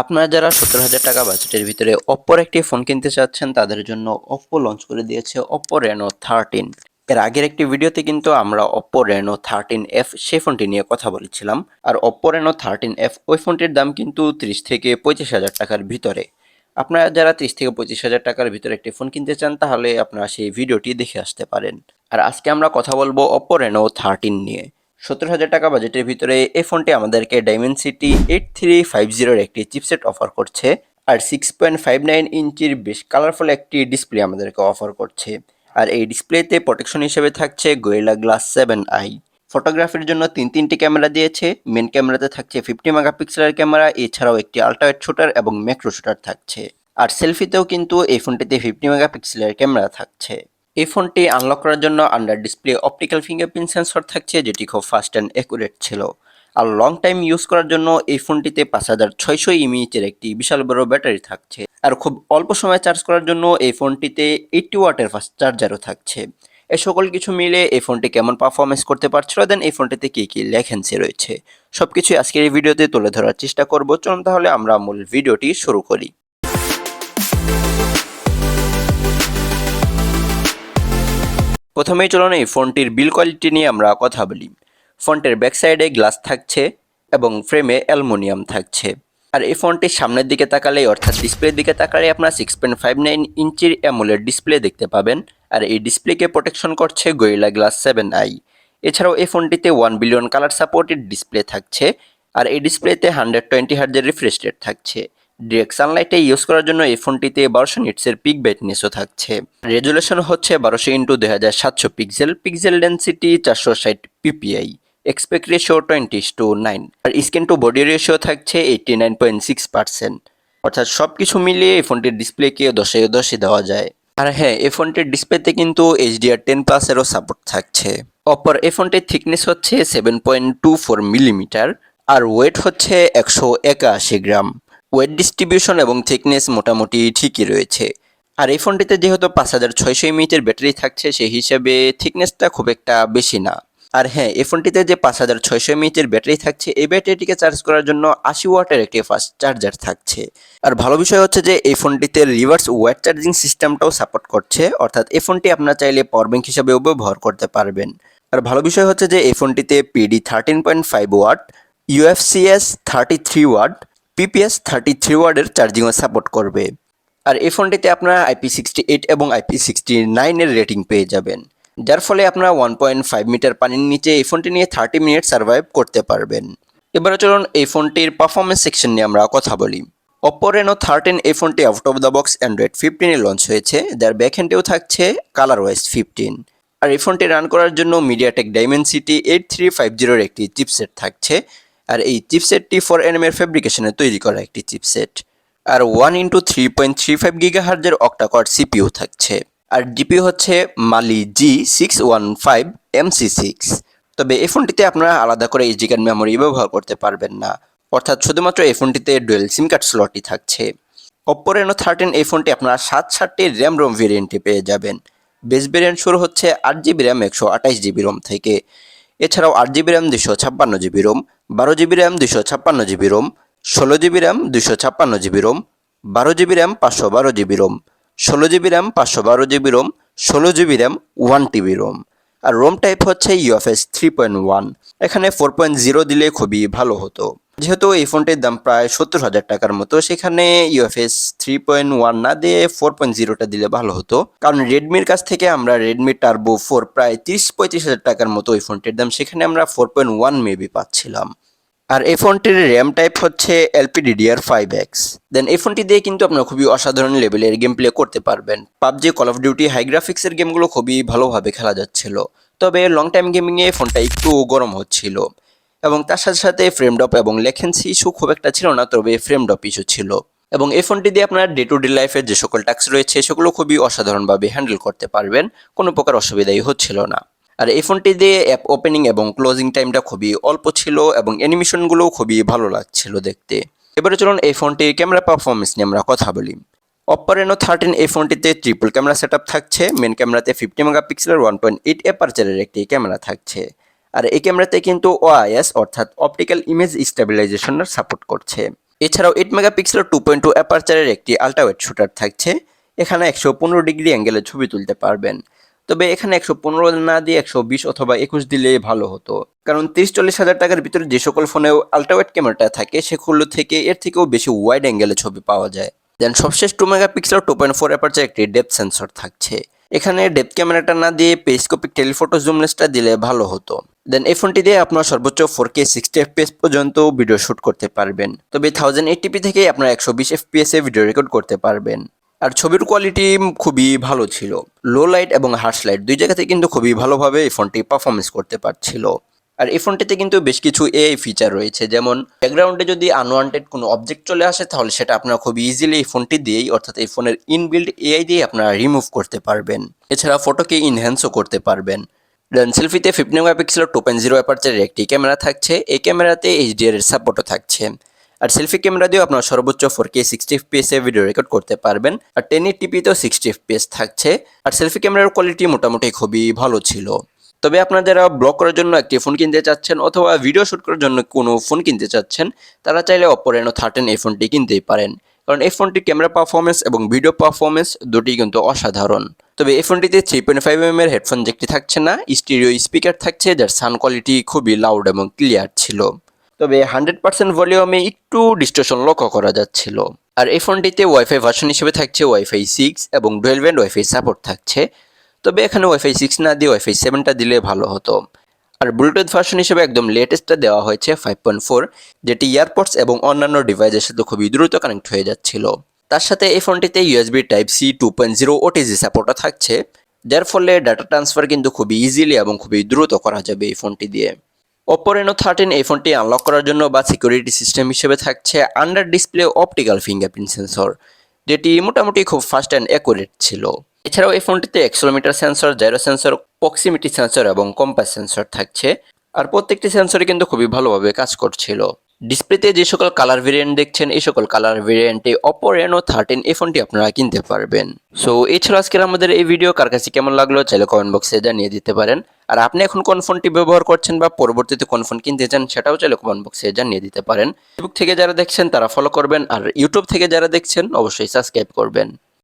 আপনারা যারা সত্তর হাজার টাকা বাজেটের ভিতরে অপ্পোর একটি ফোন কিনতে চাচ্ছেন, তাদের জন্য অপ্পো লঞ্চ করে দিয়েছে অপ্পো রেনো থার্টিন এর আগের একটি ভিডিওতে কিন্তু আমরা অপ্পো রেনো থার্টিন এফ সেই ফোনটি নিয়ে কথা বলেছিলাম। আর অপ্পো রেনো থার্টিন এফ ওই ফোনটির দাম কিন্তু ত্রিশ থেকে পঁচিশ হাজার টাকার ভিতরে। আপনারা যারা ত্রিশ থেকে পঁচিশ হাজার টাকার ভিতরে একটি ফোন কিনতে চান, তাহলে আপনারা সেই ভিডিওটি দেখে আসতে পারেন। আর আজকে আমরা কথা বলব অপ্পো রেনো থার্টিন নিয়ে। সত্তর হাজার টাকা বাজেটের ভিতরে এই ফোনটি আমাদেরকে ডাইমেনসিটি এইট থ্রি ফাইভ জিরোর একটি চিপসেট অফার করছে আর সিক্স পয়েন্ট ফাইভ নাইন ইঞ্চির বেশ কালারফুল একটি ডিসপ্লে আমাদেরকে অফার করছে। আর এই ডিসপ্লেতে প্রোটেকশন হিসেবে থাকছে গোয়েলা গ্লাস সেভেন আই ফটোগ্রাফির জন্য তিন তিনটি ক্যামেরা দিয়েছে। মেন ক্যামেরাতে থাকছে ফিফটি মেগাপিক্সেলের ক্যামেরা এছাড়াও একটি আল্ট্রাওয়েড শুটার এবং ম্যাক্রো শুটার থাকছে। আর সেলফিতেও কিন্তু এই ফোনটিতে ফিফটি মেগাপিক্সেলের ক্যামেরা থাকছে। এই ফোনটি আনলক করার জন্য under display optical fingerprint sensor থাকছে, যেটি খুব ফাস্ট অ্যান্ড অ্যাকুরেট ছিল। আর লং টাইম ইউজ করার জন্য এই ফোনটিতে পাঁচ হাজার ছয়শো ইমিএচের একটি বিশাল বড় ব্যাটারি থাকছে। আর খুব অল্প সময় চার্জ করার জন্য এই ফোনটিতে এইটটি ওয়াটের ফাস্ট চার্জারও থাকছে। এ সকল কিছু মিলে এই ফোনটি কেমন পারফরমেন্স করতে পারছিল দেন এই ফোনটিতে কী কী লেখেন্সি রয়েছে? সব কিছুই আজকের এই ভিডিওতে তুলে ধরার চেষ্টা করব। চলুন তাহলে আমরা মূল ভিডিওটি শুরু করি। প্রথমেই চলুন এই ফোনটির বিল কোয়ালিটি নিয়ে আমরা কথা বলি। ফোনটির ব্যাক সাইডে গ্লাস থাকছে এবং ফ্রেমে অ্যালুমিনিয়াম থাকছে। আর এই ফোনটির সামনের দিকে তাকালে অর্থাৎ ডিসপ্লের দিকে তাকালে আপনার সিক্স পয়েন্ট ফাইভ নাইন ইঞ্চির অ্যামুলের ডিসপ্লে দেখতে পাবেন। আর এই ডিসপ্লেকে প্রোটেকশন করছে গোয়েলা গ্লাস সেভেন আই এছাড়াও এই ফোনটিতে one billion colour supported display থাকছে। আর এই ডিসপ্লেতে হান্ড্রেড টোয়েন্টি হার্জের রিফ্রেশ রেট থাকছে। ডিরেক্ট সানলাইটে ইউজ করার জন্য এই ফোনটিতে বারোশো নিটসের পিক ব্রাইটনেসও থাকছে। রেজুলেশন হচ্ছে বারোশো ইন্টু দুই হাজার সাতশো পিক্সেল পিক্সেল ডেন্সিটি চারশো ষাট PPI aspect ratio twenty two nine R screen to body ratio থাকছে eighty nine point six percent অর্থাৎ সব কিছু মিলিয়ে এই ফোনটির ডিসপ্লেকে দশে দশে দেওয়া যায়। আর হ্যাঁ এই ফোনটির ডিসপ্লেতে কিন্তু এইচডিআর টেন প্লাসেরও সাপোর্ট থাকছে। অপর, এই ফোনটির থিকনেস হচ্ছে seven point two four millimetre আর ওয়েট হচ্ছে একশো একাশি গ্রাম। ওয়েট ডিস্ট্রিবিউশন এবং থিকনেস মোটামুটি ঠিকই রয়েছে। আর এই ফোনটিতে যেহেতু পাঁচ হাজার ছয়শো এমএইচের ব্যাটারি থাকছে, সেই হিসেবে থিকনেসটা খুব একটা বেশি না। আর হ্যাঁ এই ফোনটিতে যে পাঁচ হাজার ছয়শো এমএইচের ব্যাটারি থাকছে, এই ব্যাটারিটিকে চার্জ করার জন্য আশি ওয়াটের একটি ফাস্ট চার্জার থাকছে। আর ভালো বিষয় হচ্ছে যে এই ফোনটিতে রিভার্স ওয়াট চার্জিং সিস্টেমটাও সাপোর্ট করছে, অর্থাৎ এই ফোনটি আপনার চাইলে পাওয়ার ব্যাংক হিসাবেও ব্যবহার করতে পারবেন। আর ভালো বিষয় হচ্ছে যে এই ফোনটিতে PD thirteen point five watt, UFCS thirty three watt PPS thirty three ওয়ার্ডের চার্জিংও সাপোর্ট করবে। আর এই ফোনটিতে আপনারা আইপি সিক্সটি এইট এবং আইপি সিক্সটি নাইনের রেটিং পেয়ে যাবেন। যার ফলে আপনারা ওয়ান পয়েন্ট ফাইভ মিটার পানির নিচে এই ফোনটি নিয়ে থার্টি মিনিট সার্ভাইভ করতে পারবেন। এবারে চলুন এই ফোনটির পারফরমেন্স সেকশন নিয়ে আমরা কথা বলি। অপো রেনো থার্টিন এই ফোনটি out of the box Android ফিফটিনে launch হয়েছে। যার ব্যাকহ্যান্ডেও থাকছে কালার ওয়াইজ ফিফটিন আর এই ফোনটি রান করার জন্য MediaTek Dimensity eight three five জিরোর একটি চিপসেট থাকছে। আর এই চিপসেটটি ফর এনএমের ফেব্রিকেশনে তৈরি করা একটি চিপসেট আর one into three point three five giga হার্জের octacore CPU থাকছে। আর ডিপি হচ্ছে Mali G six one five MC six তবে এই ফোনটিতে আপনারা আলাদা করে এইচডি কার্ড মেমোরি ব্যবহার করতে পারবেন না। অর্থাৎ শুধুমাত্র এই ফোনটিতে ডুয়েল সিম কার্ড স্লটই থাকছে। অপ্পো রেনো থার্টিন এই ফোনটি আপনারা সাত সাতটি র্যাম রোম ভেরিয়েন্টে পেয়ে যাবেন। বেস ভেরিয়েন্ট শুরু হচ্ছে আট জিবি র্যাম একশো আঠাইশ জিবি রোম থেকে। এছাড়াও আট জিবি র্যাম দুশো ছাপ্পান্ন জিবি রোম, বারো জিবি র্যাম দুশো ছাপ্পান্ন জিবি রোম, ষোলো জিবি র্যাম দুশো ছাপ্পান্ন জিবি রোম, বারো জিবি র্যাম, পাঁচশো বারো জিবি রোম, ষোলো জিবি র্যাম, পাঁচশো বারো জিবি রোম, ষোলো GB RAM, one TB ROM. আর রোম টাইপ হচ্ছে ইউএফএস থ্রি পয়েন্ট ওয়ান। এখানে ফোর পয়েন্ট জিরো দিলে খুবই ভালো হতো। যেহেতু এই ফোনটির দাম প্রায় সত্তর হাজার টাকার মতো, সেখানে ইউএফএস থ্রি পয়েন্ট ওয়ান না দিয়ে ফোর পয়েন্ট জিরোটা দিলে ভালো হতো। কারণ রেডমির কাছ থেকে আমরা রেডমি টার্বো ফোর প্রায় তিরিশ পঁয়ত্রিশ হাজার টাকার মতো এই ফোনটির দাম, সেখানে আমরা ফোর পয়েন্ট ওয়ান মেবি পাচ্ছিলাম। আর এই ফোনটির র্যাম টাইপ হচ্ছে এলপিডিডিআর ফাইভ এক্স দেন এই ফোনটি দিয়ে কিন্তু আপনারা খুবই অসাধারণ লেভেলের গেম প্লে করতে পারবেন। PUBG call of duty high গ্রাফিক্সের গেমগুলো খুবই ভালোভাবে খেলা যাচ্ছিল। তবে লং টাইম গেমিংয়ে ফোনটা একটু গরম হচ্ছিল। এবং তার সাথে সাথে ফ্রেম ড্রপ এবং লেখেন্সি ইস্যু খুব একটা ছিল না, তবে ফ্রেম ড্রপ ইস্যু ছিল। এবং এই ফোনটি দিয়ে আপনার ডে টু ডে লাইফের যে সকল টাস্ক রয়েছে, সেগুলো খুবই অসাধারণভাবে হ্যান্ডেল করতে পারবেন, কোনো প্রকার অসুবিধাই হচ্ছিল না। আর এই ফোনটি দিয়ে অ্যাপ ওপেনিং এবং ক্লোজিং টাইমটা খুবই অল্প ছিল এবং অ্যানিমেশনগুলোও খুবই ভালো লাগছিল দেখতে। এবারে চলুন এই ফোনটির ক্যামেরা পারফরমেন্স নিয়ে আমরা কথা বলি। অপ্পো রেনো থার্টিন এই ফোনটিতে ট্রিপল ক্যামেরা সেট থাকছে মেন ক্যামেরাতে ফিফটি মেগাপিক্সেলের ওয়ান পয়েন্ট এইট অ্যাপারচারের একটি ক্যামেরা থাকছে। আর এই ক্যামেরাতে কিন্তু ওআইএস অর্থাৎ অপটিক্যাল ইমেজ স্টেবিলাইজেশনের সাপোর্ট করছে। এছাড়াও eight megapixel two point two অ্যাপারচারের একটি আল্ট্রাওয়েড শুটার থাকছে। এখানে একশো পনেরো ডিগ্রি অ্যাঙ্গেলে ছবি তুলতে পারবেন। তবে এখানে একশো পনেরো না দিয়ে একশো বিশ অথবা একুশ দিলে ভালো হতো। কারণ তিরিশ চল্লিশ হাজার টাকার ভিতরে যে সকল ফোনেও আল্ট্রাওয়েড ক্যামেরাটা থাকে, সেগুলো থেকে এর থেকেও বেশি ওয়াইড অ্যাঙ্গেলে ছবি পাওয়া যায়। দেন সবশেষ two megapixel two point four aperture একটি ডেপথ সেন্সর থাকছে। এখানে ডেপথ ক্যামেরাটা না দিয়ে পেসকোপিক টেলিফটো জুম লেন্সটা দিলে ভালো হতো। দেন এই ফোনটি দিয়ে আপনার সর্বোচ্চ ফোর কে সিক্সটি এফপিএস পর্যন্ত ভিডিও শ্যুট করতে পারবেন। তবে থাউজেন্ড এইটিপি থেকে আপনার একশো বিশ এফপিএস এ ভিডিও রেকর্ড করতে পারবেন। আর ছবির কোয়ালিটি খুবই ভালো ছিল। লো লাইট এবং হার্শ লাইট দুই জায়গাতে কিন্তু খুবই ভালোভাবে এই ফোনটি পারফরমেন্স করতে পারছিল। আর এই ফোনটিতে কিন্তু বেশ কিছু এআই ফিচার রয়েছে। যেমন ব্যাকগ্রাউন্ডে যদি আনওয়ান্টেড কোনো অবজেক্ট চলে আসে, তাহলে সেটা আপনারা খুব ইজিলি এই ফোনটি দিয়েই, অর্থাৎ এই ফোনের ইনবিল্ড এআই দিয়ে আপনারা রিমুভ করতে পারবেন। এছাড়া ফটোকে ইনহ্যান্সও করতে পারবেন। Then সেলফিতে fifty megapixel two point zero অ্যাপারচারের একটি ক্যামেরা থাকছে। এই ক্যামেরাতে এইচডিআর এর সাপোর্টও থাকছে। আর সেলফি ক্যামেরা দিয়েও আপনার সর্বোচ্চ ফোর কে সিক্সটি এ ভিডিও রেকর্ড করতে পারবেন। আর টেন টিপিতেও সিক্সটি এফপিএস থাকছে। আর সেলফি ক্যামেরার কোয়ালিটি মোটামুটি খুবই ভালো ছিল। তবে আপনারা যারা ব্লগ করার জন্য একটি ফোন কিনতে চাচ্ছেন অথবা ভিডিও শুট করার জন্য কোনো ফোন কিনতে চাচ্ছেন, তারা চাইলে অপো রেনো থার্টেন এই ফোনটি কিনতেই পারেন। কারণ এই ফোনটির ক্যামেরা পারফরমেন্স এবং ভিডিও পারফরমেন্স দুটি কিন্তু অসাধারণ। তবে এই ফোনটিতে থ্রি পয়েন্ট ফাইভ এম এর হেডফোন জ্যাকটি থাকছে না স্টিরিও স্পিকার থাকছে, যার সাউন্ড কোয়ালিটি খুবই লাউড এবং ক্লিয়ার ছিল। তবে হান্ড্রেড পার্সেন্ট ভলিউমে একটু ডিস্টোশন লক্ষ্য করা যাচ্ছিল। আর এই ফোনটিতে ওয়াইফাই ভার্সন হিসেবে থাকছে ওয়াইফাই সিক্স এবং ডুয়েল ব্যান্ড ওয়াইফাই সাপোর্ট থাকছে। তবে এখানে ওয়াইফাই সিক্স না দিয়ে ওয়াইফাই সেভেনটা দিলে ভালো হতো। আর ব্লুটুথ ভার্সন হিসেবে একদম লেটেস্টটা দেওয়া হয়েছে ফাইভ পয়েন্ট ফোর যেটি ইয়ারপডস এবং অন্যান্য ডিভাইসের সাথে খুবই দ্রুত কানেক্ট হয়ে যাচ্ছিল। তার সাথে এই ফোনটিতে USB type C two point zero OTG সাপোর্টও থাকছে, যার ফলে ডাটা ট্রান্সফার কিন্তু খুবই ইজিলি এবং খুবই দ্রুত করা যাবে এই ফোনটি দিয়ে। ওপো রেনো থার্টিন এই ফোনটি আনলক করার জন্য বা সিকিউরিটি সিস্টেম হিসেবে থাকছে under display optical fingerprint sensor যেটি মোটামুটি খুব ফাস্ট অ্যান্ড অ্যাকুরেট ছিল। এছাড়াও এই ফোনটিতে accelerometer sensor gyro sensor proximity sensor এবং কম্পাস সেন্সর থাকছে। আর প্রত্যেকটি সেন্সরই কিন্তু খুবই ভালোভাবে কাজ করছিল। ডিসপ্লেতে যে সকল কালার ভেরিয়েন্ট দেখছেন, এই সকল কালার ভেরিয়েন্টে অপো রেনো থার্টিন এই ফোনটি আপনারা কিনতে পারবেন। সো এছাড়া আজকের আমাদের এই ভিডিও কার কাছে কেমন লাগল চাইলে কমেন্ট বক্সে জানিয়ে দিতে পারেন। আর আপনি এখন কোন ফোনটি ব্যবহার করছেন বা পরবর্তীতে কোন ফোন কিনতে চান, সেটাও চাইলে কমেন্ট বক্সে জানিয়ে দিতে পারেন। ফেসবুক থেকে যারা দেখছেন, তারা ফলো করবেন। আর ইউটিউব থেকে যারা দেখছেন, অবশ্যই সাবস্ক্রাইব করবেন।